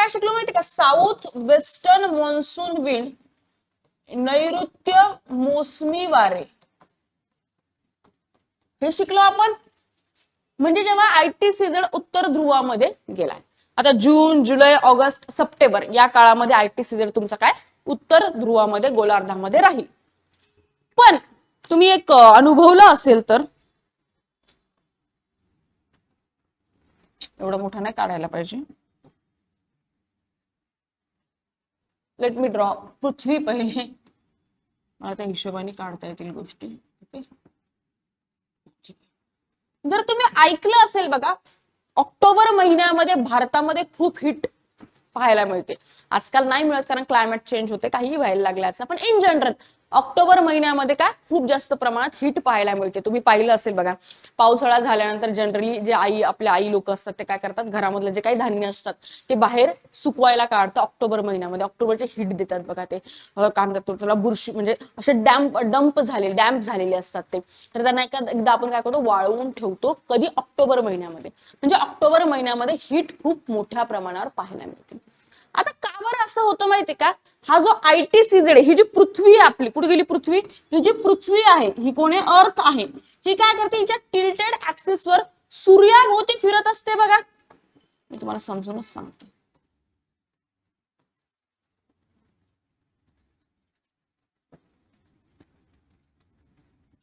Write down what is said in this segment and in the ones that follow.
काय शिकलो माहिती का? साऊथ वेस्टर्न मॉन्सून विंड नैऋत्य मोसमी वारे. हे शिकलो आपण. म्हणजे जेव्हा आयटी सीझन उत्तर ध्रुवामध्ये गेलाय आता जून जुलै ऑगस्ट सप्टेंबर या काळामध्ये आयटी सीझन तुमचा काय? उत्तर ध्रुवामध्ये गोलार्धामध्ये राहील. पण तुम्ही एक अनुभवलं असेल तर? एवढं मोठा नाही काढायला पाहिजे. लेट मी ड्रॉ पृथ्वी पहिले. मला त्या हिशोबाने काढता येतील गोष्टी. ओके जर तुम्ही ऐकलं असेल बघा ऑक्टोबर महिन्यामध्ये भारतामध्ये खूप हिट पाहायला मिळते. आजकाल नाही मिळत कारण क्लायमेट चेंज होते काहीही व्हायला लागल्याचं पण इन जनरल ऑक्टोबर महिन्यामध्ये काय? खूप जास्त प्रमाणात हिट पाहायला मिळते. तुम्ही पाहिलं असेल बघा. पावसाळा झाल्यानंतर जनरली जे आई आपल्या आई लोक असतात ते काय करतात? घरामधलं जे काही धान्य असतात ते बाहेर सुकवायला काढतात ऑक्टोबर महिन्यामध्ये. ऑक्टोबरचे हिट देतात बघा ते. काय म्हणतात त्याला बुरशी म्हणजे असे डॅम्प डंप झाले डॅम्प झालेले असतात ते. तर त्यांना एका एकदा आपण काय करतो? वाळवून ठेवतो कधी? ऑक्टोबर महिन्यामध्ये. म्हणजे ऑक्टोबर महिन्यामध्ये हिट खूप मोठ्या प्रमाणावर पाहायला मिळते. आता का बरं असं होतं माहितीये का? हा जो आय टी सीझेड ही जी पृथ्वी आहे आपली कुठे गेली पृथ्वी? ही जी पृथ्वी आहे ही कोणी अर्थ आहे. ही काय करते? हिच्या टिल्टेड ऍक्सिस वर सूर्याभोवती फिरत असते बघा. मी तुम्हाला समजूनच सांगते.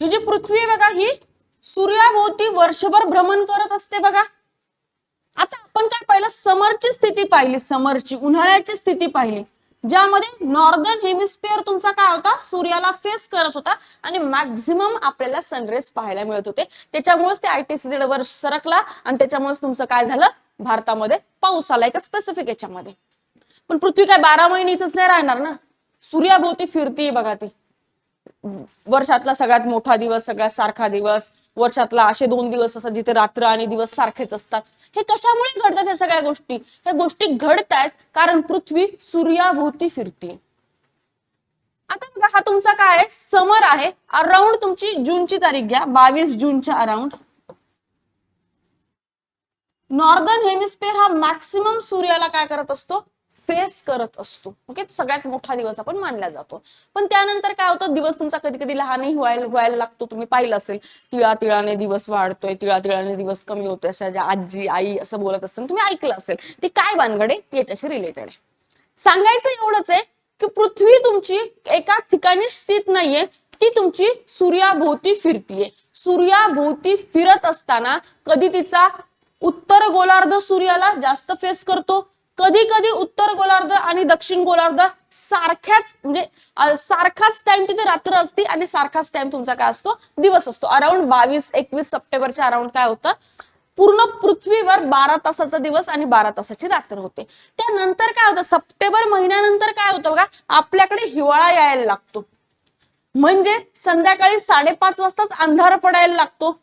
ही जी पृथ्वी आहे बघा ही सूर्याभोवती वर्षभर भ्रमण करत असते बघा. आता आपण काय पाहिलं? समरची स्थिती पाहिली समरची उन्हाळ्याची स्थिती पाहिली. ज्यामध्ये नॉर्दर्न हेमिस्फिअर तुमचा काय होता? सूर्याला फेस करत होता आणि मॅक्झिमम आपल्याला सनरेज पाहायला मिळत होते. त्याच्यामुळेच ते आयटीसी वर सरकला आणि त्याच्यामुळेच तुमचं काय झालं? भारतामध्ये पाऊस आला एका स्पेसिफिक याच्यामध्ये. पण पृथ्वी काय बारा महिने इथंच नाही राहणार ना? सूर्याभोवती फिरती बघा ती. वर्षातला सगळ्यात मोठा दिवस सगळ्यात सारखा दिवस. वर्षातला असे दोन दिवस असतात जिथे रात्र आणि दिवस सारखेच असतात. हे कशामुळे घडतात या सगळ्या गोष्टी? ह्या गोष्टी घडतायत कारण पृथ्वी सूर्याभोवती फिरते. आता बघा हा तुमचा काय आहे? समर आहे. अराउंड तुमची जूनची तारीख घ्या. बावीस जूनच्या अराउंड नॉर्दर्न हेमिस्फिअर हा मॅक्सिमम सूर्याला काय करत असतो? फेस करत असतो. ओके? सगळ्यात मोठा दिवस आपण मानला जातो. पण त्यानंतर काय होतं? दिवस तुमचा कधी कधी लहानही व्हायला व्हायला लागतो. तुम्ही पाहिलं असेल तिळा तिळाने दिवस वाढतोय तिळा तिळाने दिवस कमी होतोय. अशा ज्या आजी आई असं बोलत असताना तुम्ही ऐकलं असेल ती काय भानगड? याच्याशी रिलेटेड आहे. सांगायचं एवढंच आहे की पृथ्वी तुमची एका ठिकाणी स्थित नाहीये ती तुमची सूर्याभोवती फिरतीये. सूर्याभोवती फिरत असताना कधी तिचा उत्तर गोलार्ध सूर्याला जास्त फेस करतो? कधी कधी उत्तर गोलार्ध आणि दक्षिण गोलार्ध सारख्याच म्हणजे सारखाच टाइम तिथे रात्र असते आणि सारखाच टाइम तुमचा काय असतो? दिवस असतो. अराउंड बावीस एकवीस सप्टेंबरच्या अराउंड काय होतं? पूर्ण पृथ्वीवर बारा तासाचा दिवस आणि बारा तासाची रात्र होते. त्यानंतर काय होतं? सप्टेंबर महिन्यानंतर काय होतं बघा? आपल्याकडे हिवाळा यायला लागतो. म्हणजे संध्याकाळी साडेपाच वाजताच अंधार पडायला लागतो.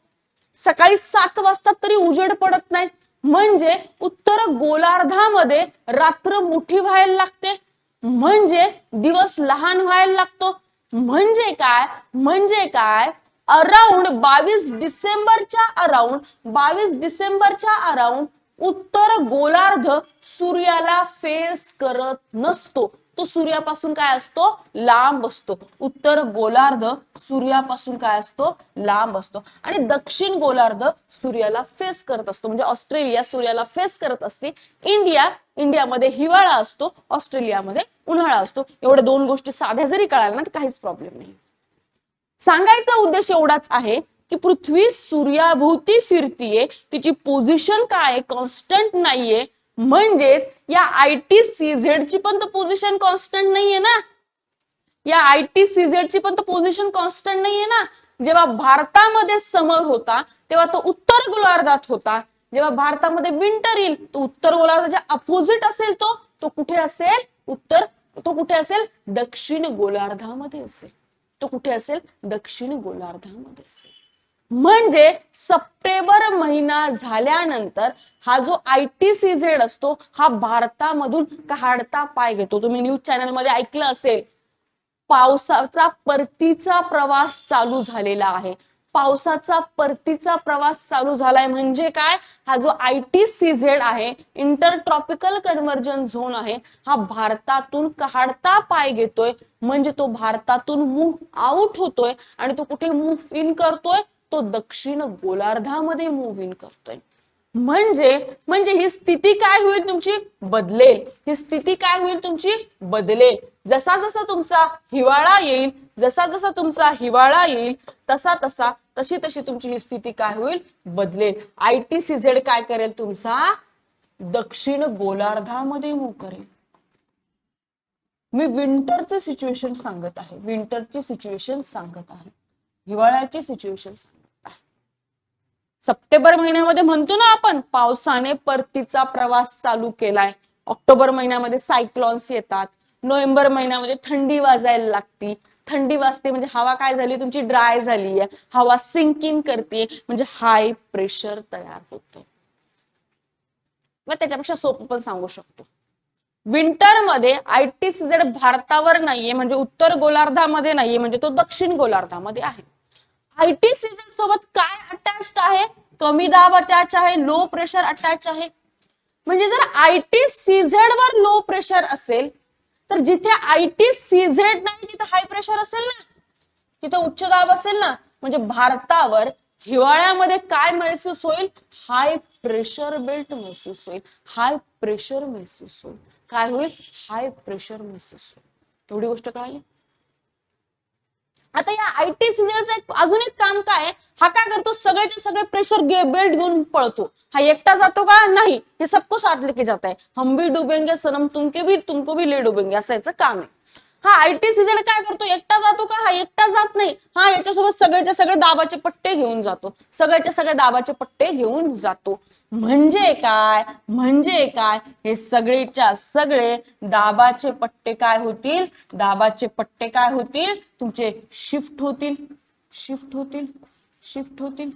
सकाळी सात वाजता तरी उजेड पडत नाही. म्हणजे उत्तर गोलार्धामध्ये रात्र मोठी व्हायला लागते. म्हणजे दिवस लहान व्हायला लागतो. म्हणजे काय? म्हणजे काय? अराउंड बावीस डिसेंबरच्या अराउंड बावीस डिसेंबरच्या अराउंड उत्तर गोलार्ध सूर्याला फेस करत नसतो. तो सूर्यापासून काय असतो? लांब असतो. उत्तर गोलार्ध सूर्यापासून काय असतो? लांब असतो. आणि दक्षिण गोलार्ध सूर्याला फेस करत असतो. म्हणजे ऑस्ट्रेलिया सूर्याला फेस करत असते. इंडिया इंडियामध्ये हिवाळा असतो. ऑस्ट्रेलियामध्ये उन्हाळा असतो. एवढ्या दोन गोष्टी साध्या जरी कळाल्या ना तर काहीच प्रॉब्लेम नाही. सांगायचा उद्देश एवढाच आहे की पृथ्वी सूर्याभोवती फिरतीये. तिची पोझिशन काय आहे? कॉन्स्टंट नाहीये. म्हणजेच या आय टी सीझेड ची पण तर पोझिशन कॉन्स्टंट नाहीये ना. या आय टी सीझेड ची पण तर पोझिशन कॉन्स्टंट नाहीये ना. जेव्हा भारतामध्ये समर होता तेव्हा तो उत्तर गोलार्धात होता. जेव्हा भारतामध्ये विंटर येईल तो उत्तर गोलार्धाच्या अपोजिट असेल तो तो कुठे असेल? उत्तर तो कुठे असेल? दक्षिण गोलार्धामध्ये असेल. तो कुठे असेल? दक्षिण गोलार्धामध्ये असेल. म्हणजे सप्टेंबर महिना झाल्यानंतर हा जो आय टी सी झेड असतो हा भारतामधून काढता पाय घेतो. तुम्ही न्यूज चॅनलमध्ये ऐकलं असेल पावसाचा परतीचा प्रवास चालू झालेला आहे. पावसाचा परतीचा प्रवास चालू झालाय म्हणजे काय? हा जो आय टी सी झेड आहे इंटर ट्रॉपिकल कन्व्हर्जन झोन आहे हा भारतातून काढता पाय घेतोय. म्हणजे तो भारतातून मूव्ह आउट होतोय आणि तो कुठे मूव्ह इन करतोय? तो दक्षिण गोलार्धामध्ये मूव्ह इन करतोय. म्हणजे म्हणजे ही स्थिती काय होईल तुमची? बदलेल. ही स्थिती काय होईल तुमची? बदलेल. जसा जसा तुमचा हिवाळा येईल जसा जसा तुमचा हिवाळा येईल तसा तसा तशी तशी तुमची ही स्थिती काय होईल? बदलेल. आय टी सी झेड काय करेल तुमचा? दक्षिण गोलार्धामध्ये मूव करेल. मी विंटरचे सिच्युएशन सांगत आहे. विंटरची सिच्युएशन सांगत आहे. हिवाळ्याची सिच्युएशन सांगत सप्टेंबर महिन्यामध्ये म्हणतो ना आपण पावसाने परतीचा प्रवास चालू केलाय. ऑक्टोबर महिन्यामध्ये सायक्लॉन्स येतात. नोव्हेंबर महिन्यामध्ये थंडी वाजायला लागती. थंडी वाजते म्हणजे हवा काय झाली? तुमची ड्राय झाली आहे हवा सिंक इन करते. म्हणजे हाय प्रेशर तयार होते. मग त्याच्यापेक्षा सोपं पण सांगू शकतो. विंटरमध्ये मध्ये आय जर भारतावर नाहीये. म्हणजे उत्तर गोलार्धामध्ये नाहीये. म्हणजे तो दक्षिण गोलार्धामध्ये आहे. आयटी सीझन सोबत काय अटॅच आहे? कमी दाब अटॅच आहे लो प्रेशर अटॅच आहे. म्हणजे जर आयटी सीझेड वर लो प्रेशर असेल तर जिथे आयटी सीझेड नाही तिथे हाय प्रेशर असेल ना? तिथे उच्च दाब असेल ना? म्हणजे भारतावर हिवाळ्यामध्ये काय महसूस होईल? हाय प्रेशर बेल्ट महसूस होईल. हाय प्रेशर महसूस होईल. काय होईल? हाय प्रेशर महसूस होईल. एवढी गोष्ट कळाली? आता या आय टी सिझनचं एक अजून एक काम काय आहे? हा काय करतो? सगळ्याचे सगळे प्रेशर बेल्ट घेऊन पळतो. हा एकटा जातो का? नाही. हे सबको साथ लेके जात आहे हम भी डुबेंगे सनम तुमके भी तुमको भी ले डुबेंगे. असं याचं काम आहे. हा आयटी सीझन काय करतो? एकटा जातो का? हा एकटा जात नाही. हा याच्यासोबत सगळेचे सगळे दाबाचे पट्टे घेऊन जातो. सगळ्याचे सगळे दाबाचे पट्टे घेऊन जातो. म्हणजे काय? म्हणजे काय? हे सगळेच्या सगळे दाबाचे पट्टे काय होतील? दाबाचे पट्टे काय होतील? तुमचे शिफ्ट होतील. शिफ्ट होतील. शिफ्ट होतील.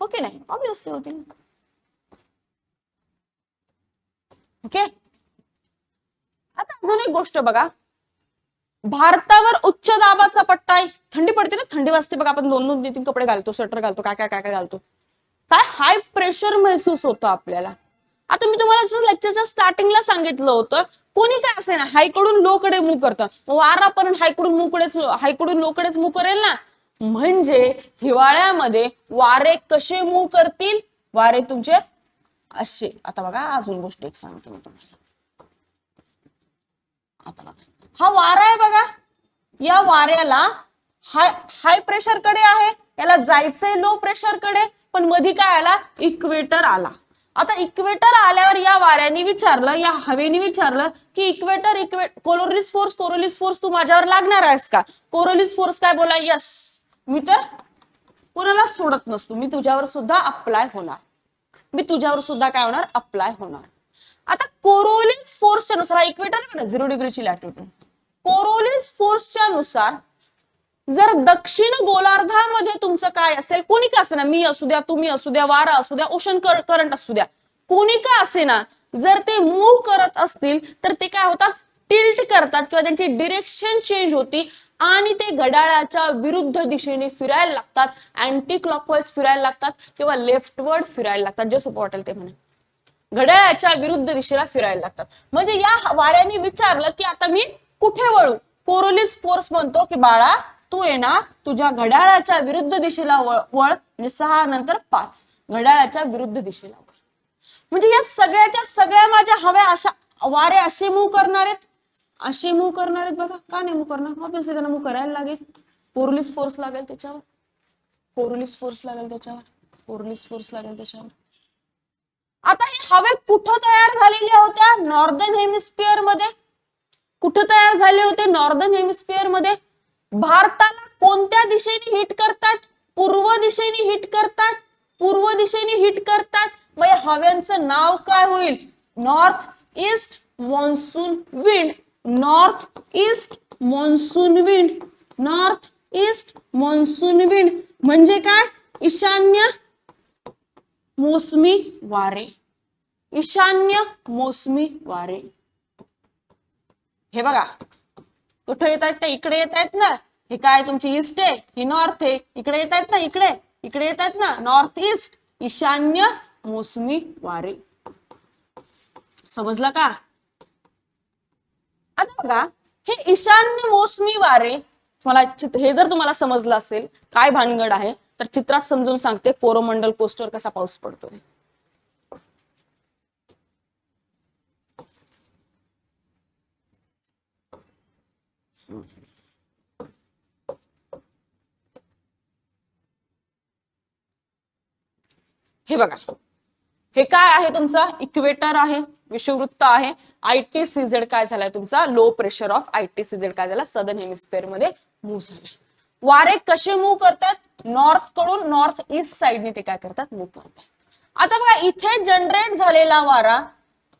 ओके नाही? ऑब्विसली होतील. ओके आता अजून एक गोष्ट बघा. भारतावर उच्च दाबाचा पट्टा आहे. थंडी पडते ना थंडी वाजते बघा आपण दोन दोन तीन तीन कपडे घालतो स्वेटर घालतो काय काय काय काय घालतो. काय हाय प्रेशर महसूस होतो आपल्याला. आता मी तुम्हाला लेक्चरच्या स्टार्टिंगला सांगितलं होतं कोणी काय असे ना हायकडून लो कडे मूव करतं. वारा पण हायकडून मुकडेच हायकडून लो कडेच मूव करेल ना. म्हणजे हिवाळ्यामध्ये वारे कसे मूव करतील? वारे तुमचे असे. आता बघा अजून गोष्ट एक सांगते मी तुम्हाला. आता बघा. हा वारा आहे बघा. या वाऱ्याला हाय हाय प्रेशरकडे आहे. याला जायचंय लो प्रेशरकडे पण मधी काय आला? इक्वेटर आला. आता इक्वेटर आल्यावर या वाऱ्याने विचारलं या हवेने विचारलं की इक्वेटर इक्वे कोरोलिस फोर्स कोरोलिस फोर्स तू माझ्यावर लागणार आहेस का? कोरोलिस फोर्स काय बोला? यस मी तर कोणाला सोडत नसतो. मी तुझ्यावर सुद्धा अप्लाय होणार. मी तुझ्यावर सुद्धा काय होणार? अप्लाय होणार. आता कोरोलिस फोर्सच्या नुसार इक्वेटर झिरो डिग्रीची लॅटिट्यूड कोरोलिन्स फोर्सच्या नुसार जर दक्षिण गोलार्धामध्ये तुमचं काय असेल कोणी का असे ना मी असू द्या तुम्ही असू द्या वारा असू द्या ओशन करंट असू द्या कोणी का असे ना जर ते मूव्ह करत असतील तर ते काय होतात? टिल्ट करतात किंवा त्यांची डिरेक्शन चेंज होती आणि ते घड्याळाच्या विरुद्ध दिशेने फिरायला लागतात अँटी क्लॉकवाईज फिरायला लागतात किंवा लेफ्टवर्ड फिरायला लागतात. जे सोपं वाटेल ते म्हणे. घड्याळाच्या विरुद्ध दिशेला फिरायला लागतात. म्हणजे या वाऱ्याने विचारलं की आता मी कुठे वळू? कोरोलिस फोर्स म्हणतो की बाळा तू ये ना तुझ्या घड्याळाच्या विरुद्ध दिशेला वळ वळ म्हणजे सहा नंतर पाच. घड्याळाच्या विरुद्ध दिशेला वळ. म्हणजे या सगळ्याच्या सगळ्या माझ्या हव्या अशा वारे असे मूव करणार आहेत. असे मूव करणार आहेत बघा. का नाही मूव करणार? ऑब्विसली त्यांना मूव करायला लागेल. कोरोलिस फोर्स लागेल त्याच्यावर. कोरोलिस फोर्स लागेल त्याच्यावर. कोरोलिस फोर्स लागेल त्याच्यावर. आता हे हवे कुठं तयार झालेल्या होत्या? नॉर्दर्न हेमिस्फिअरमध्ये. कुठं तयार झाले होते? नॉर्दर्न हेमिस्फिअरमध्ये. भारताला कोणत्या दिशेने हिट करतात? पूर्व दिशेने हिट करतात? पूर्व दिशेने हिट करतात? मग या हव्यांचं नाव काय होईल? North east monsoon wind north east monsoon wind north east monsoon wind म्हणजे काय? ईशान्य मोसमी वारे. ईशान्य मोसमी वारे. हे बघा कुठं येत आहेत ते इकडे येत आहेत ना. हे काय तुमची ईस्ट आहे? ही नॉर्थ आहे. इकडे येत आहेत ना इकडे. इकडे येत आहेत ना नॉर्थ ईस्ट ईशान्य मोसमी वारे. समजलं का? आता बघा हे ईशान्य मोसमी वारे तुम्हाला हे जर तुम्हाला समजलं असेल काय भानगड आहे तर चित्रात समजून सांगते कोरोमंडल कोस्टवर कसा पाऊस पडतो हे बघा. हे काय आहे तुमचा? इक्वेटर आहे विषुववृत्त आहे. आय टी सीझेड काय झालाय तुमचा? Low pressure of I T C Z काय झाला? सदन हेमिस्फिअरमध्ये मूव्ह झालाय. वारे कसे मूव्ह करतात? नॉर्थकडून नॉर्थ ईस्ट साइडने ते काय करतात? मूव्ह करतात. आता बघा इथे जनरेट झालेला वारा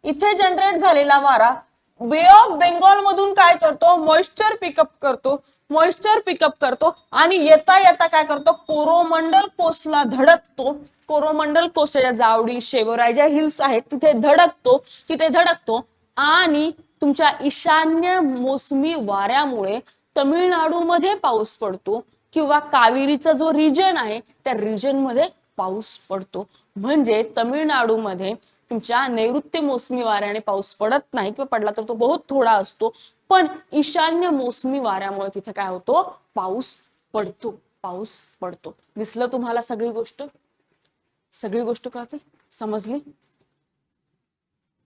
इथे जनरेट झालेला वारा बे ऑफ बेंगॉल मधून काय करतो? मॉइश्चर पिकअप करतो. मॉइश्चर पिकअप करतो. आणि येता येता काय करतो? कोरोमंडल कोसला धडकतो. कोरोमंडल कोसच्या जावडी शेवराय ज्या हिल्स आहेत तिथे धडकतो. तिथे धडकतो. आणि तुमच्या ईशान्य मोसमी वाऱ्यामुळे तमिळनाडूमध्ये पाऊस पडतो. किंवा कावेरीचा जो रिजन आहे त्या रिजनमध्ये पाऊस पडतो. म्हणजे तमिळनाडूमध्ये तुमच्या नैऋत्य मोसमी वाऱ्याने पाऊस पडत नाही किंवा पडला तर तो बहुत थोडा असतो. पण ईशान्य मोसमी वाऱ्यामुळे तिथे काय होतो? पाऊस पडतो. पाऊस पडतो. दिसलं तुम्हाला सगळी गोष्ट? सगळी गोष्ट कळते? समजली?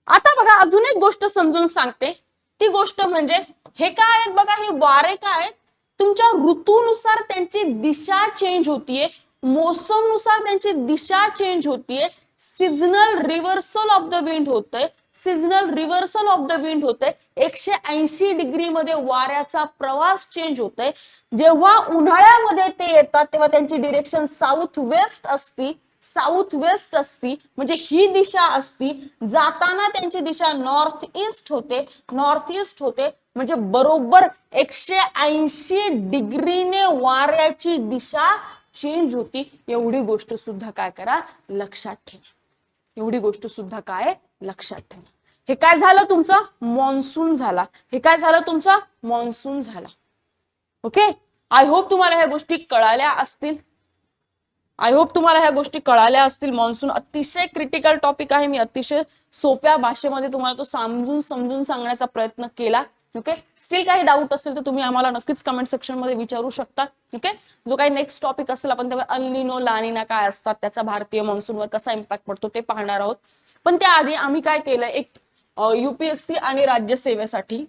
आता बघा अजून एक गोष्ट समजून सांगते. ती गोष्ट म्हणजे हे काय आहेत बघा हे वारे काय आहेत? तुमच्या ऋतूनुसार त्यांची दिशा चेंज होतीये. मोसमनुसार त्यांची दिशा चेंज होतीये. Seasonal reversal of the wind होतंय. Seasonal reversal of the wind होतंय. एकशे ऐंशी डिग्री मध्ये वाऱ्याचा प्रवास चेंज होतोय. जेव्हा उन्हाळ्यामध्ये ते येतात तेव्हा त्यांची डिरेक्शन साऊथ वेस्ट असती. साऊथ वेस्ट असती म्हणजे ही दिशा असती. जाताना त्यांची दिशा नॉर्थ ईस्ट होते. नॉर्थ ईस्ट होते. म्हणजे बरोबर एकशे ऐंशी डिग्रीने वाऱ्याची दिशा चेंज होती एवढी गोष्ट सुद्धा काय करा लक्षात ठेवा. एवढी गोष्ट सुद्धा काय लक्षात ठेवा. हे काय झालं तुमचं? मॉन्सून झाला. हे काय झालं तुमचा? मॉन्सून झाला. ओके आय होप तुम्हाला ह्या गोष्टी कळाल्या असतील. आय होप तुम्हाला ह्या गोष्टी कळाल्या असतील. मॉन्सून अतिशय क्रिटिकल टॉपिक आहे. मी अतिशय सोप्या भाषेमध्ये तुम्हाला तो समजून समजून सांगण्याचा प्रयत्न केला. ओके स्टील काही डाऊट असेल तर तुम्ही आम्हाला नक्कीच कमेंट सेक्शनमध्ये विचारू शकता. ओके जो काही नेक्स्ट टॉपिक असेल आपण त्यावर अल्निनो लानिना काय असतात त्याचा भारतीय मॉन्सूनवर कसा इम्पॅक्ट पडतो ते पाहणार आहोत. पण त्याआधी आम्ही काय केलं एक युपीएससी आणि राज्य सेवेसाठी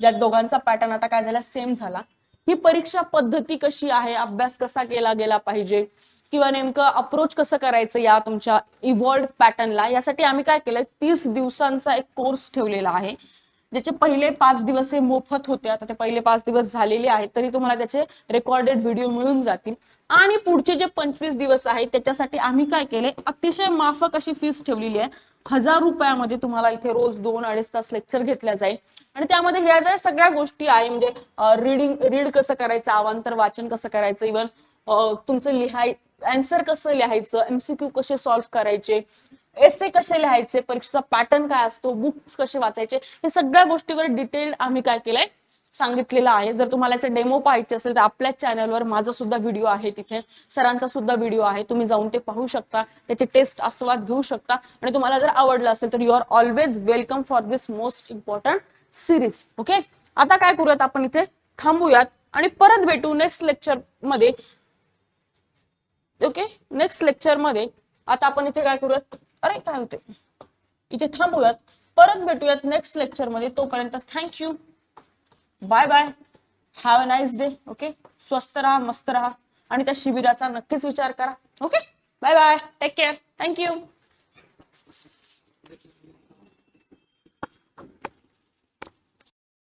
ज्या दोघांचा पॅटर्न आता काय झाला सेम झाला. ही परीक्षा पद्धती कशी आहे अभ्यास कसा केला गेला पाहिजे किंवा नेमकं अप्रोच कसं करायचं या तुमच्या इव्हॉल्ड पॅटर्नला यासाठी आम्ही काय केलंय तीस दिवसांचा एक कोर्स ठेवलेला आहे. ज्याचे पहिले पाच दिवस हे मोफत होते आता ते पहिले पाच दिवस झालेले आहेत तरी तुम्हाला त्याचे रेकॉर्डेड व्हिडिओ मिळून जातील. आणि पुढचे जे पंचवीस दिवस आहेत त्याच्यासाठी आम्ही काय केले अतिशय माफक अशी फीस ठेवलेली आहे. हजार रुपयामध्ये तुम्हाला इथे रोज दोन अडीच तास लेक्चर घेतल्या जाईल. आणि त्यामध्ये ह्या ज्या सगळ्या गोष्टी आहे म्हणजे रीडिंग रीड कसं करायचं अवांतर वाचन कसं करायचं इव्हन तुमचं लिहाय आन्सर कसं लिहायचं एमसीक्यू कसे सॉल्व्ह करायचे एसे कसे लिहायचे परीक्षेचा पॅटर्न काय असतो बुक्स कसे वाचायचे हे सगळ्या गोष्टीवर डिटेल आम्ही काय केलंय सांगितलेलं आहे. जर तुम्हाला याचे डेमो पाहायचे असेल तर आपल्या चॅनलवर माझा सुद्धा व्हिडिओ आहे तिथे. सरांचा सुद्धा व्हिडिओ आहे. तुम्ही जाऊन ते पाहू शकता. त्याचे टेस्ट आस्वाद घेऊ शकता. आणि तुम्हाला जर आवडलं असेल तर you are always welcome for this most important series okay आता काय करूयात आपण इथे? थांबूयात. आणि परत भेटू नेक्स्ट लेक्चरमध्ये. ओके नेक्स्ट लेक्चरमध्ये. आता आपण इथे काय करूयात? अरे काय होते इथे थांबूयात. परत भेटूयात नेक्स्ट लेक्चरमध्ये. तोपर्यंत thank you bye bye have a nice day okay स्वस्त राहा मस्त राहा. आणि त्या शिबिराचा नक्कीच विचार करा okay bye bye take care thank you